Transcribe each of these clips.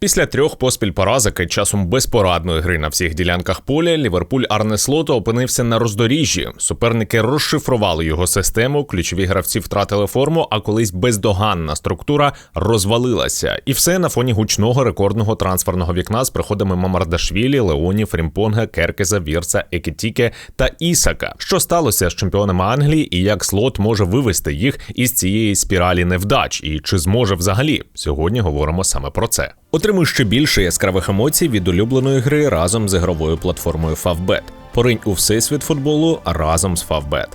Після трьох поспіль поразок і часом безпорадної гри на всіх ділянках поля Ліверпуль Арне Слото опинився на роздоріжжі. Суперники розшифрували його систему, ключові гравці втратили форму, а колись бездоганна структура розвалилася. І все на фоні гучного рекордного трансферного вікна з приходами Мамардашвілі, Леоні, Фрімпонга, Керкеза, Вірца, Екетіке та Ісака. Що сталося з чемпіонами Англії і як слот може вивести їх із цієї спіралі невдач, і чи зможе взагалі? Сьогодні говоримо саме про це. Отримуй ще більше яскравих емоцій від улюбленої гри разом з ігровою платформою Favbet. Поринь у всесвіт футболу разом з Favbet.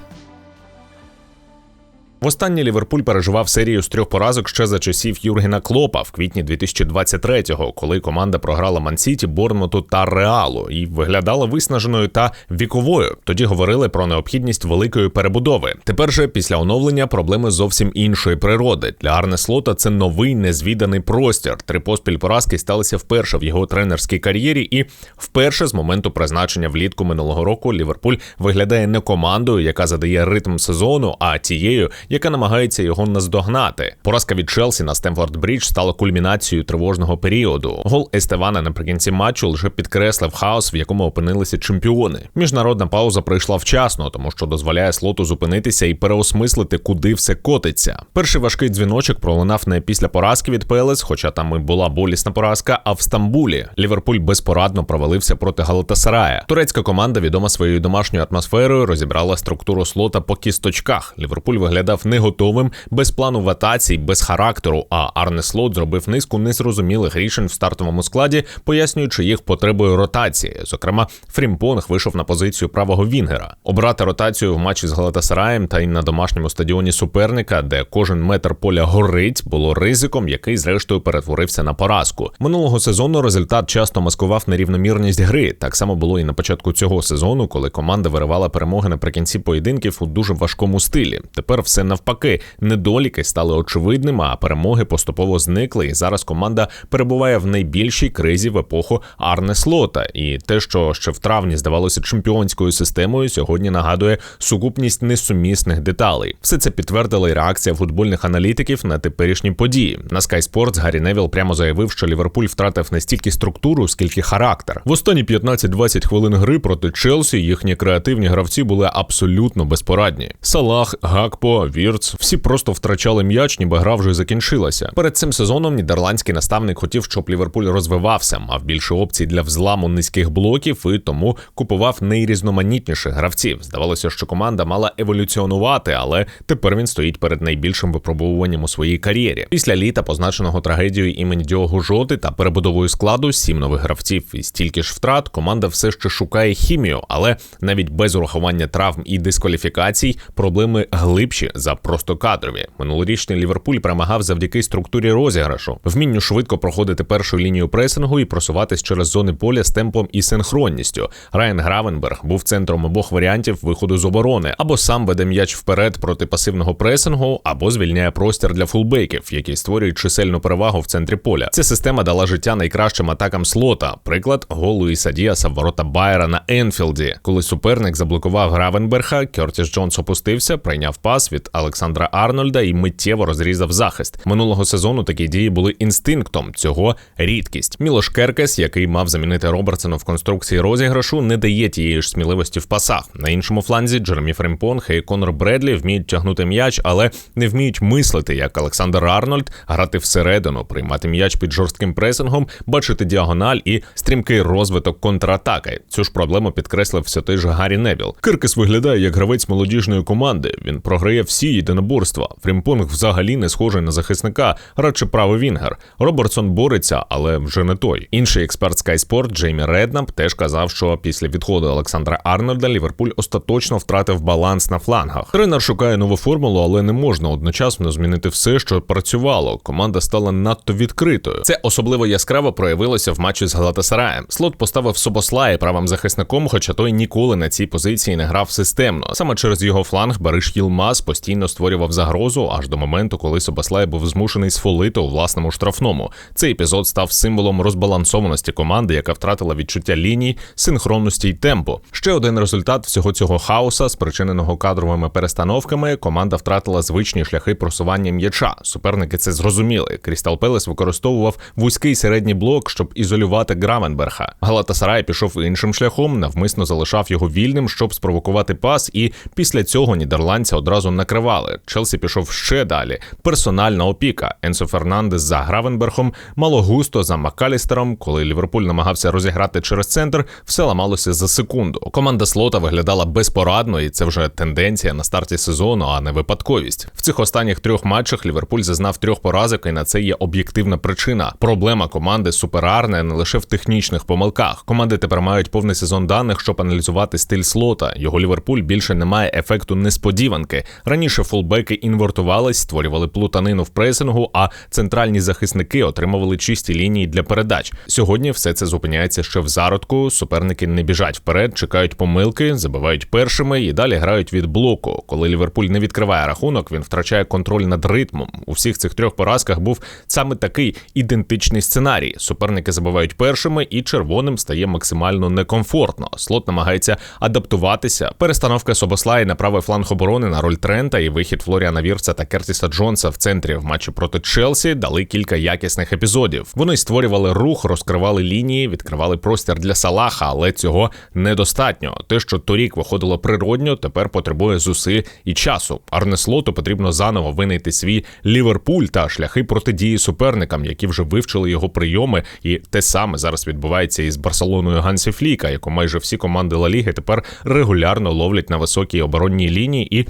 Востаннє Ліверпуль переживав серію з трьох поразок ще за часів Юргена Клопа в квітні 2023-го, коли команда програла Мансіті, Борнмуту та Реалу і виглядала виснаженою та віковою. Тоді говорили про необхідність великої перебудови. Тепер же після оновлення проблеми зовсім іншої природи. Для Арне Слота це новий незвіданий простір. Три поспіль поразки сталися вперше в його тренерській кар'єрі, і вперше з моменту призначення влітку минулого року Ліверпуль виглядає не командою, яка задає ритм сезону, а тією яка намагається його наздогнати. Поразка від Челсі на Стемфорд Брідж стала кульмінацією тривожного періоду. Гол Естевана наприкінці матчу лише підкреслив хаос, в якому опинилися чемпіони. Міжнародна пауза прийшла вчасно, тому що дозволяє слоту зупинитися і переосмислити, куди все котиться. Перший важкий дзвіночок пролунав не після поразки від Пелес, хоча там і була болісна поразка. А в Стамбулі Ліверпуль безпорадно провалився проти Галатасарая. Турецька команда, відома своєю домашньою атмосферою, розібрала структуру слота по кісточках. Ліверпуль виглядав виявив не готовим, без плану в атаці, без характеру. А Арне Слот зробив низку незрозумілих рішень в стартовому складі, пояснюючи їх потребою ротації. Зокрема, Фрімпонг вийшов на позицію правого Вінгера. Обрати ротацію в матчі з Галатасараєм та й на домашньому стадіоні суперника, де кожен метр поля горить, було ризиком, який зрештою перетворився на поразку. Минулого сезону результат часто маскував нерівномірність гри. Так само було і на початку цього сезону, коли команда виривала перемоги наприкінці поєдинків у дуже важкому стилі. Тепер все навпаки, недоліки стали очевидними, а перемоги поступово зникли. І зараз команда перебуває в найбільшій кризі в епоху Арне Слота. І те, що ще в травні здавалося чемпіонською системою, сьогодні нагадує сукупність несумісних деталей. Все це підтвердила і реакція футбольних аналітиків на теперішні події. На Sky Sports Гаррі Невіл прямо заявив, що Ліверпуль втратив не стільки структуру, скільки характер. В останні 15-20 хвилин гри проти Челсі їхні креативні гравці були абсолютно безпорадні. Салах, Гакпо, Вірц, всі просто втрачали м'яч, ніби гра вже закінчилася. Перед цим сезоном нідерландський наставник хотів, щоб Ліверпуль розвивався, мав більше опцій для взламу низьких блоків і тому купував найрізноманітніших гравців. Здавалося, що команда мала еволюціонувати, але тепер він стоїть перед найбільшим випробуванням у своїй кар'єрі. Після літа, позначеного трагедією імені Діого Жоти та перебудовою складу, сім нових гравців і стільки ж втрат, команда все ще шукає хімію, але навіть без урахування травм і дискваліфікацій проблеми глибші за просто кадрові. Минулорічний Ліверпуль перемагав завдяки структурі розіграшу, вмінню швидко проходити першу лінію пресингу і просуватись через зони поля з темпом і синхронністю. Райан Гравенберг був центром обох варіантів виходу з оборони, або сам веде м'яч вперед проти пасивного пресингу, або звільняє простір для фулбеків, які створюють чисельну перевагу в центрі поля. Ця система дала життя найкращим атакам слота. Приклад голу Іса Діаса в ворота Байера на Енфілді, коли суперник заблокував Гравенберга, Кертіс Джонс опустився, прийняв пас від Олександра Арнольда і миттєво розрізав захист. Минулого сезону такі дії були інстинктом. Цього рідкість. Мілош Керкес, який мав замінити Робертсона в конструкції розіграшу, не дає тієї ж сміливості в пасах. На іншому фланзі Джеремі Фремпонг і Конор Бредлі вміють тягнути м'яч, але не вміють мислити, як Олександр Арнольд, грати всередину, приймати м'яч під жорстким пресингом, бачити діагональ і стрімкий розвиток контратаки. Цю ж проблему підкреслив все той же Гаррі Невіл. Киркес виглядає як гравець молодіжної команди. Він програє всі єдиноборства. Фрімпонг взагалі не схожий на захисника, радше правий Вінгер. Робертсон бореться, але вже не той. Інший експерт Sky Sport Джеймі Реднап теж казав, що після відходу Олександра Арнольда Ліверпуль остаточно втратив баланс на флангах. Тренер шукає нову формулу, але не можна одночасно змінити все, що працювало. Команда стала надто відкритою. Це особливо яскраво проявилося в матчі з Галатасараєм. Слот поставив Собослає правим захисником, хоча той ніколи на цій позиції не грав системно. Саме через його фланг Бариш Єлмаз постійно постійно створював загрозу аж до моменту, коли Собаслай був змушений сфолити у власному штрафному. Цей епізод став символом розбалансованості команди, яка втратила відчуття ліній, синхронності й темпу. Ще один результат всього цього хаоса, спричиненого кадровими перестановками. Команда втратила звичні шляхи просування м'яча. Суперники це зрозуміли. Крістал Пелес використовував вузький середній блок, щоб ізолювати Гравенберга. Галатасарай пішов іншим шляхом, навмисно залишав його вільним, щоб спровокувати пас, і після цього нідерландця одразу накривали. Челсі пішов ще далі. Персональна опіка. Енсо Фернандес за Гравенбергом, Малогусто за Макалістером. Коли Ліверпуль намагався розіграти через центр, все ламалося за секунду. Команда слота виглядала безпорадно, і це вже тенденція на старті сезону, а не випадковість. В цих останніх трьох матчах Ліверпуль зазнав трьох поразок, і на це є об'єктивна причина. Проблема команди суперарне не лише в технічних помилках. Команди тепер мають повний сезон даних, щоб аналізувати стиль слота. Його Ліверпуль більше не має ефекту несподіванки. Раніше фулбеки інвертувались, створювали плутанину в пресингу, а центральні захисники отримували чисті лінії для передач. Сьогодні все це зупиняється ще в зародку. Суперники не біжать вперед, чекають помилки, забивають першими і далі грають від блоку. Коли Ліверпуль не відкриває рахунок, він втрачає контроль над ритмом. У всіх цих трьох поразках був саме такий ідентичний сценарій. Суперники забивають першими, і червоним стає максимально некомфортно. Слот намагається адаптуватися. Перестановка Собослай на правий фланг оборони на роль Трента і вихід Флоріана Вірца та Кертіса Джонса в центрі в матчі проти Челсі дали кілька якісних епізодів. Вони створювали рух, розкривали лінії, відкривали простір для Салаха, але цього недостатньо. Те, що торік виходило природньо, тепер потребує зусиль і часу. Арнеслоту потрібно заново винайти свій Ліверпуль та шляхи протидії суперникам, які вже вивчили його прийоми, і те саме зараз відбувається із Барселоною Гансі Фліка, яку майже всі команди Ла Ліги тепер регулярно ловлять на високій оборонній лінії і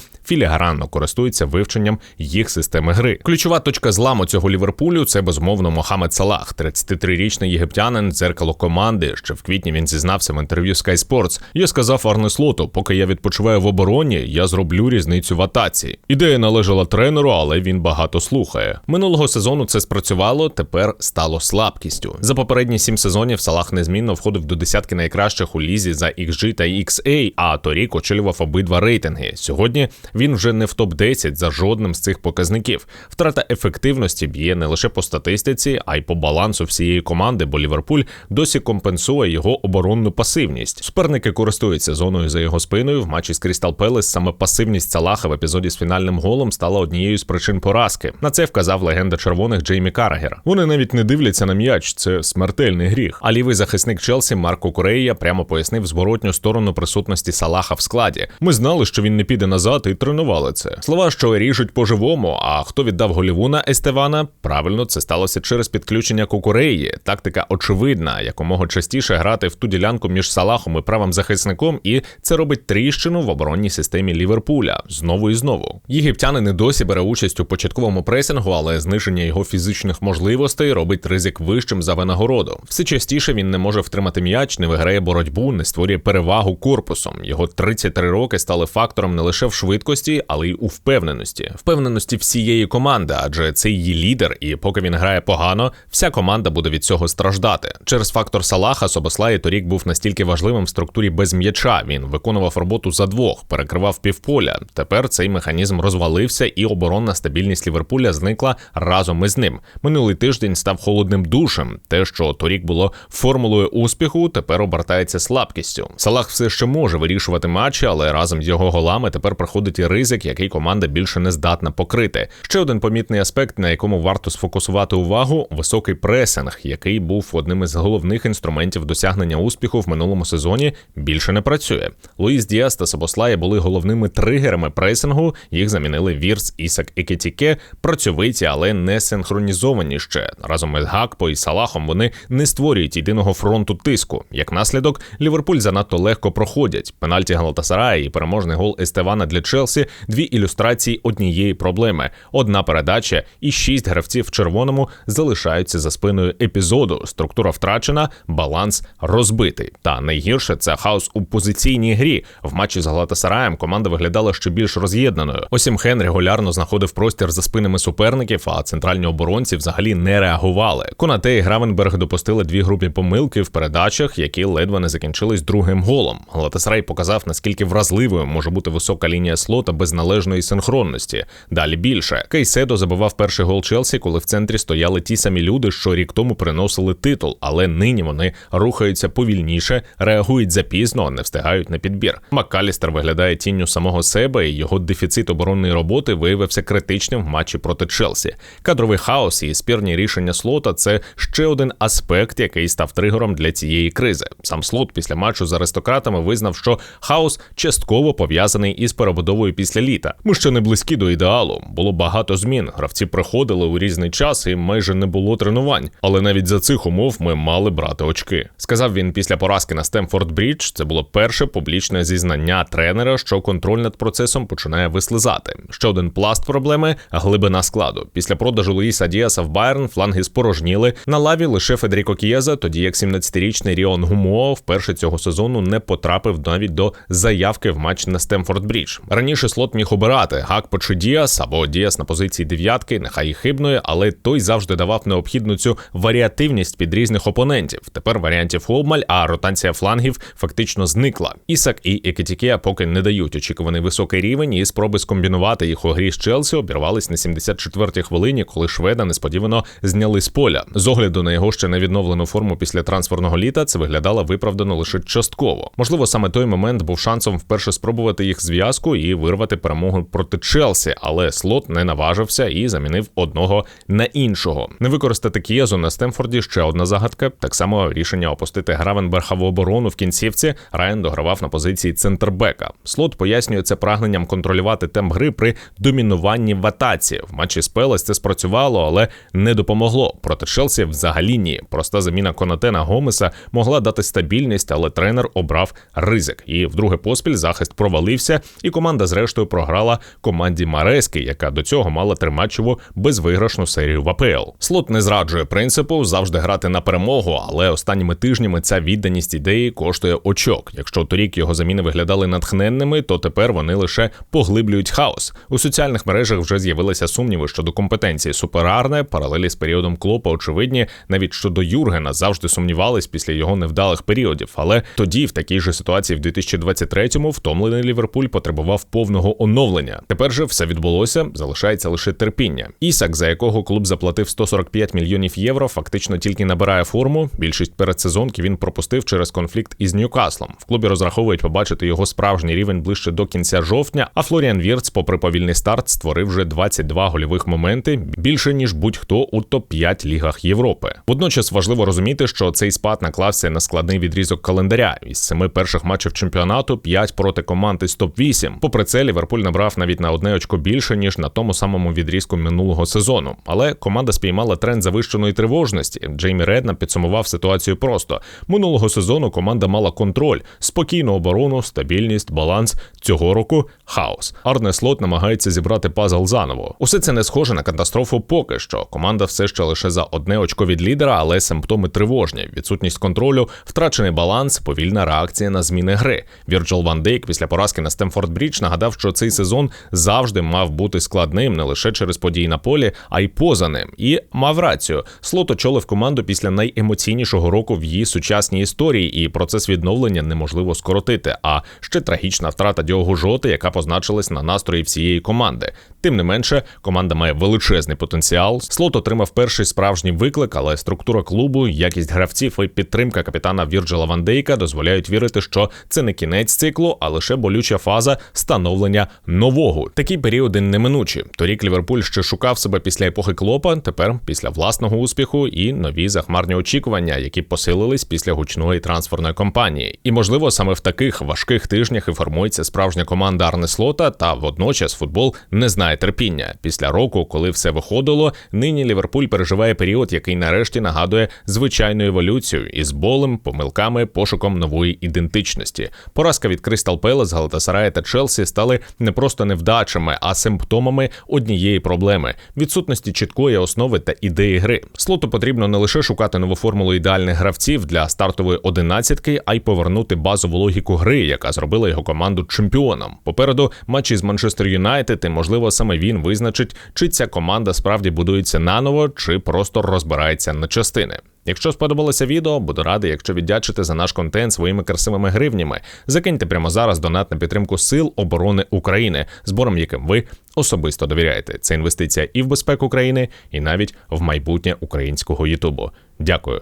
філігранно користуються вивченням їх системи гри. Ключова точка зламу цього Ліверпулю це безумовно Мохамед Салах, 33-річний єгиптянин, дзеркало команди. Ще в квітні він зізнався в інтерв'ю Sky Sports. Я сказав Арне Слоту, поки я відпочиваю в обороні, я зроблю різницю в атаці. Ідея належала тренеру, але він багато слухає. Минулого сезону це спрацювало, тепер стало слабкістю. За попередні сім сезонів Салах незмінно входив до десятки найкращих у лізі за XG та XA, а торік очолював обидва рейтинги. Сьогодні він вже не в топ 10 за жодним з цих показників. Втрата ефективності б'є не лише по статистиці, а й по балансу всієї команди, бо Ліверпуль досі компенсує його оборонну пасивність. Суперники користуються зоною за його спиною. В матчі з Крістал Пелес саме пасивність Салаха в епізоді з фінальним голом стала однією з причин поразки. На це вказав легенда червоних Джеймі Карагер. Вони навіть не дивляться на м'яч, це смертельний гріх. А лівий захисник Челсі Марко Курея прямо пояснив зворотню сторону присутності Салаха в складі. Ми знали, що він не піде назад, і тренували це. Слова, що ріжуть по-живому. А хто віддав голівуна Естевана? Правильно, це сталося через підключення Кукуреї. Тактика очевидна, якомога частіше грати в ту ділянку між Салахом і правим захисником, і це робить тріщину в оборонній системі Ліверпуля знову і знову. Єгиптянин і досі бере участь у початковому пресингу, але зниження його фізичних можливостей робить ризик вищим за винагороду. Все частіше він не може втримати м'яч, не виграє боротьбу, не створює перевагу корпусом. Його 33 роки стали фактором не лише в швидкості, але й у впевненості. Впевненості всієї команди, адже це її лідер, і поки він грає погано, вся команда буде від цього страждати. Через фактор Салаха Собослай торік був настільки важливим в структурі без м'яча. Він виконував роботу за двох, перекривав півполя. Тепер цей механізм розвалився, і оборонна стабільність Ліверпуля зникла разом із ним. Минулий тиждень став холодним душем. Те, що торік було формулою успіху, тепер обертається слабкістю. Салах все ще може вирішувати матчі, але разом з його голами тепер проходить і ризик, який команда більше не здатна покрити. Ще один помітний аспект, на якому варто сфокусувати увагу високий пресинг, який був одним із головних інструментів досягнення успіху в минулому сезоні, більше не працює. Луїс Діас та Собослає були головними тригерами пресингу. Їх замінили Вірс, Ісак і Кетіке, працьовиті, але не синхронізовані ще. Разом із Гакпо і Салахом вони не створюють єдиного фронту тиску. Як наслідок, Ліверпуль занадто легко проходять. Пенальті Галатасарая і переможний гол Естевана для Челсі дві ілюстрації однієї проблеми: одна передача і шість гравців в червоному залишаються за спиною епізоду. Структура втрачена, баланс розбитий. Та найгірше це хаос у позиційній грі. В матчі з Галатасараєм команда виглядала ще більш роз'єднаною. Осімхен регулярно знаходив простір за спинами суперників, а центральні оборонці взагалі не реагували. Конате і Гравенберг допустили дві групі помилки в передачах, які ледве не закінчились другим голом. Галатасарай показав, наскільки вразливою може бути висока лінія слота без належної синхронності. Далі більше Кейседо забивав перший гол Челсі, коли в центрі стояли ті самі люди, що рік тому приносили титул, але нині вони рухаються повільніше, реагують запізно, не встигають на підбір. Маккалістер виглядає тінню самого себе, і його дефіцит оборонної роботи виявився критичним в матчі проти Челсі. Кадровий хаос і спірні рішення слота це ще один аспект, який став тригером для цієї кризи. Сам слот після матчу з аристократами визнав, що хаос частково пов'язаний із перебудовою після літа. Ми ще не близькі до ідеалу. Було багато змін. Гравці приходили у різний час і майже не було тренувань. Але навіть за цих умов ми мали брати очки. Сказав він після поразки на Стемфорд Брідж. Це було перше публічне зізнання тренера, що контроль над процесом починає вислизати. Ще один пласт проблеми глибина складу. Після продажу Луїса Діаса в Байерн фланги спорожніли. На лаві лише Федеріко Кієза, тоді як 17-річний Ріон Гумо вперше цього сезону не потрапив навіть до заявки в матч на Стемфорд Брідж. Раніше слот міг обирати Гакпо чи Діас або Діас на позиції дев'ятки, нехай і хибної, але той завжди давав необхідну цю варіативність під різних опонентів. Тепер варіантів обмаль, а ротація флангів фактично зникла. Ісак і Екетікея поки не дають очікуваний високий рівень, і спроби скомбінувати їх у грі з Челсі обірвались на 74-й хвилині, коли шведа несподівано зняли з поля. З огляду на його ще не відновлену форму після трансферного літа це виглядало виправдано лише частково. Можливо, саме той момент був шансом вперше спробувати їх зв'язку і вирвати перемогу проти Челсі, але слот не наважився і замінив одного на іншого. Не використати Кієзу на Стемфорді ще одна загадка. Так само рішення опустити Гравенберга в оборону в кінцівці. Райан догравав на позиції центрбека. Слот пояснює це прагненням контролювати темп гри при домінуванні в атаці. В матчі з Пелес це спрацювало, але не допомогло. Проти Челсі взагалі ні. Проста заміна Конате на Гомеса могла дати стабільність, але тренер обрав ризик. І вдруге поспіль захист провалився, і команда, зрештою, програла команді Марески, яка до цього мала триматчеву безвиграшну серію в АПЛ. Слот не зраджує принципу завжди грати на перемогу, але останніми тижнями ця відданість ідеї коштує очок. Якщо торік його заміни виглядали натхненними, то тепер вони лише поглиблюють хаос. У соціальних мережах вже з'явилися сумніви щодо компетенції суперарне, паралелі з періодом клопа, очевидні, навіть щодо Юргена завжди сумнівались після його невдалих періодів. Але тоді, в такій же ситуації, в 2023-му втомлений Ліверпуль потребував повного оновлення. Тепер же все відбулося, залишається лише терпіння. Ісак, за якого клуб заплатив 145 мільйонів євро, фактично тільки набирає форму. Більшість передсезонки він пропустив через конфлікт із Ньюкаслом. В клубі розраховують побачити його справжній рівень ближче до кінця жовтня. А Флоріан Вірц, попри повільний старт, створив вже 22 гольових моменти більше ніж будь-хто у топ 5 лігах Європи. Водночас важливо розуміти, що цей спад наклався на складний відрізок календаря. Із семи перших матчів чемпіонату 5 проти команд із топ 8 Попри це, Ліверпуль набрав навіть на одне очко більше ніж на тому самому відрізку минулого сезону. Але команда спіймала тренд завищеної тривожності. Джеймі Редна підсумував ситуацію просто минулого сезону. Команда мала контроль, спокійну оборону, стабільність, баланс. Цього року хаос. Арне Слот намагається зібрати пазл заново. Усе це не схоже на катастрофу. Поки що команда все ще лише за одне очко від лідера, але симптоми тривожні: відсутність контролю, втрачений баланс, повільна реакція на зміни гри. Вірджил Ван Дейк після поразки на Стемфорд Брідж нагадав, що цей сезон завжди мав бути складним не лише через події на полі, а й поза ним. І мав рацію. Слот очолив команду після найемоційнішого року в її сучасній історії, і процес відновлення неможливо скоротити. А ще трагічна втрата Діого Жоти, яка позначилась на настрої всієї команди. Тим не менше, команда має величезний потенціал. Слот отримав перший справжній виклик, але структура клубу, якість гравців і підтримка капітана Вірджила Вандейка дозволяють вірити, що це не кінець циклу, а лише болюча фаза становлення нового. Такі періоди неминучі. Торік Ліверпуль ще шукав себе після епохи Клопа. Тепер після власного успіху і нові захмарні очікування, які посилились після гучної трансферної кампанії. І можливо, саме в таких важких тижнях і формується справжня команда Арне Слота. Та водночас футбол не знає терпіння. Після року, коли все виходило, нині Ліверпуль переживає період, який нарешті нагадує звичайну еволюцію із болем, помилками, пошуком нової ідентичності. Поразка від Кристал Пелес, Галатасарая та Челсі стали не просто невдачами, а симптомами однієї проблеми відсутності чіткої основи та ідеї гри. Слоту потрібно не лише шукати нову формулу ідеальних гравців для стартової одинадцятки, а й повернути базову логіку гри, яка зробила його команду чемпіоном. Попереду матчі з Манчестер Юнайтед, і можливо саме він визначить, чи ця команда справді будується наново, чи просто розбирається на частини. Якщо сподобалося відео, буду радий, якщо віддячите за наш контент своїми красивими гривнями. Закиньте прямо зараз донат на підтримку Сил оборони України, збором яким ви особисто довіряєте. Це інвестиція і в безпеку країни, і навіть в майбутнє українського Ютубу. Дякую.